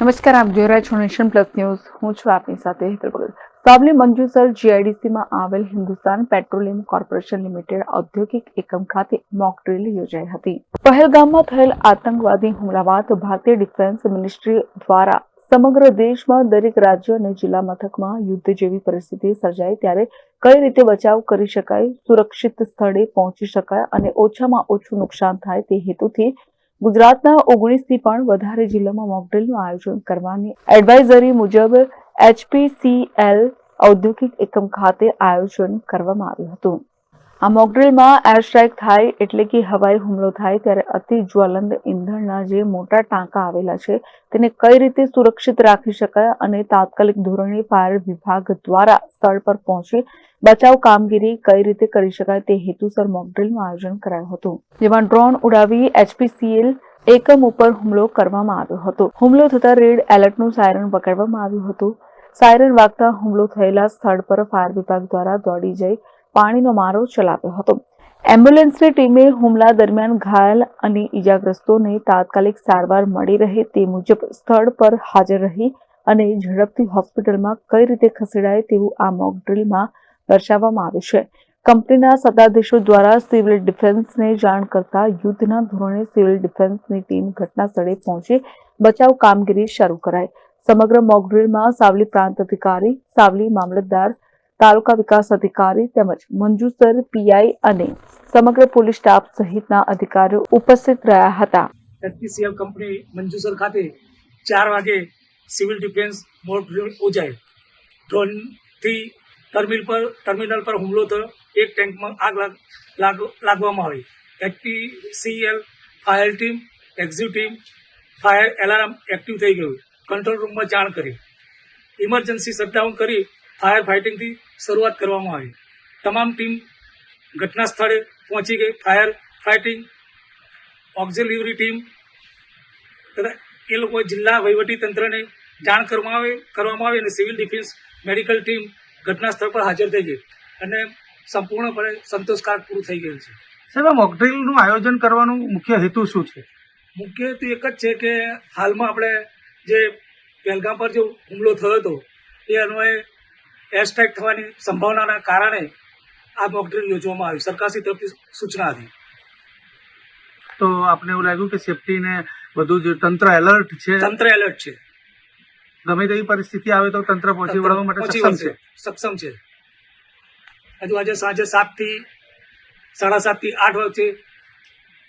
નમસ્કાર, આપ જોઈ રહ્યા છો નેશન પ્લસ ન્યૂઝ. હું છું આપની સાથે હેતલ સાબલી મંજુસર જીઆઈડીસીમાં આવેલ હિન્દુસ્તાન પેટ્રોલિયમ કોર્પોરેશન લિમિટેડ ઔદ્યોગિક એકમ ખાતે મોક ડ્રિલ યોજાઈ હતી. પહેલગામમાં થયેલ આતંકવાદી હુમલા બાદ ભારતીય ડિફેન્સ મિનિસ્ટ્રી દ્વારા સમગ્ર દેશમાં દરેક રાજ્ય અને જિલ્લા મથકમાં યુદ્ધ જેવી પરિસ્થિતિ સર્જાય ત્યારે કઈ રીતે બચાવ કરી શકાય, સુરક્ષિત સ્થળે પહોંચી શકાય અને ઓછામાં ઓછું નુકસાન થાય તે હેતુથી ગુજરાતના ઓગણીસથી પણ વધારે જિલ્લામાં મોકડ્રીલનું આયોજન કરવાની એડવાઇઝરી મુજબ એચપીસીએલ ઔદ્યોગિક એકમ ખાતે આયોજન કરવામાં આવ્યું હતું. આ મોકડ્રીલમાં એર સ્ટ્રાઇક થાય એટલે કે હવાઈ હુમલો થાય ત્યારે અતિ જ્વલંત ઇંધણના જે મોટા ટાંકા આવેલા છે તેને કઈ રીતે સુરક્ષિત રાખી શકાય અને તાત્કાલિક ધોરણે ફાયર વિભાગ દ્વારા સ્થળ પર પહોંચી બચાવ કામગીરી કઈ રીતે કરી શકાય તે હેતુસર મોકડ્રીલનું આયોજન કરાયું હતું. જેમાં ડ્રોન ઉડાવી એચપીસીએલ એકમ ઉપર હુમલો કરવામાં આવ્યો હતો. હુમલો થતા રેડ એલર્ટનું સાયરન પકડવામાં આવ્યું હતું. સાયરન વાગતા હુમલો થયેલા સ્થળ પર ફાયર વિભાગ દ્વારા દોડી જઈ પાણીનો મારો ચલાવ્યો હતો. એમ્બ્યુલન્સની ટીમે હુમલા દરમિયાન ઘાયલ અને ઈજાગ્રસ્તોને તાત્કાલિક સારવાર મળી રહે તે મુજબ સ્થળ પર હાજર રહી અને ઝડપથી હોસ્પિટલમાં કઈ રીતે ખસેડાય તેવું આ મોક ડ્રીલમાં દર્શાવવામાં આવ્યું છે. કંપનીના સત્તાધીશો દ્વારા સિવિલ ડિફેન્સને જાણ કરતા યુદ્ધના ધોરણે સિવિલ ડિફેન્સની ટીમ ઘટના સ્થળે પહોંચી બચાવ કામગીરી શરૂ કરાઈ. સમગ્ર મોક ડ્રીલમાં સાવલી પ્રાંત અધિકારી, સાવલી મામલતદાર તાલુકા વિકાસ અધિકારી તેમજ મંજુસર, પીઆઈ અને સમગ્ર પોલીસ સ્ટાફ સહિતના અધિકારીઓ ઉપસ્થિત રહ્યા હતા. એચપીસીએલ કંપની મંજુસર ખાતે ચાર વાગે સિવિલ ડિફેન્સ મોડ યોજાય ડ્રોનથી ટર્મિનલ પર ટર્મિનલ પર હુમલો થયો. એક ટેન્કમાં આગ લાગ, લાગ- લાગવામાં આવી. HPCL fire team exit team fire alarm active થઈ ગયું. કંટ્રોલ રૂમમાં જાણ કરી. ઇમરજન્સી શટડાઉન કરી. ફાયર ફાઇટિંગથી શરૂઆત કરવામાં આવી. તમામ ટીમ ઘટના સ્થળે પહોંચી ગઈ. ફાયર ફાઇટિંગ ઓક્ઝિલરી ટીમ તથા એ લોકો જિલ્લા વહીવટી તંત્રને જાણ કરવામાં આવે કરવામાં આવી અને સિવિલ ડિફેન્સ મેડિકલ ટીમ ઘટના સ્થળ પર હાજર થઈ ગઈ અને સંપૂર્ણપણે સંતોષકારક પૂરું થઈ ગયું છે. સાહેબ મોકડ્રીલનું આયોજન કરવાનું મુખ્ય હેતુ શું છે? મુખ્ય હેતુ એક જ છે કે હાલમાં આપણે જે પહેલગામ પર જો હુમલો થયો હતો એ અન્વયે એર થવાની સંભાવનાના કારણે આ મોકડ્રીલ યોજવામાં આવી. સરકારશ્રી તરફથી સૂચના હતી તો આપને એવું લાગ્યું કે સેફટીને બધું જે તંત્ર એલર્ટ છે? તંત્ર એલર્ટ છે. ગમે તેવી પરિસ્થિતિ આવે તો તંત્ર પહોંચી વળવા માટે સક્ષમ છે. સક્ષમ છે. હજુ આજે સાંજે સાતથી સાડા સાતથી આઠ વચ્ચે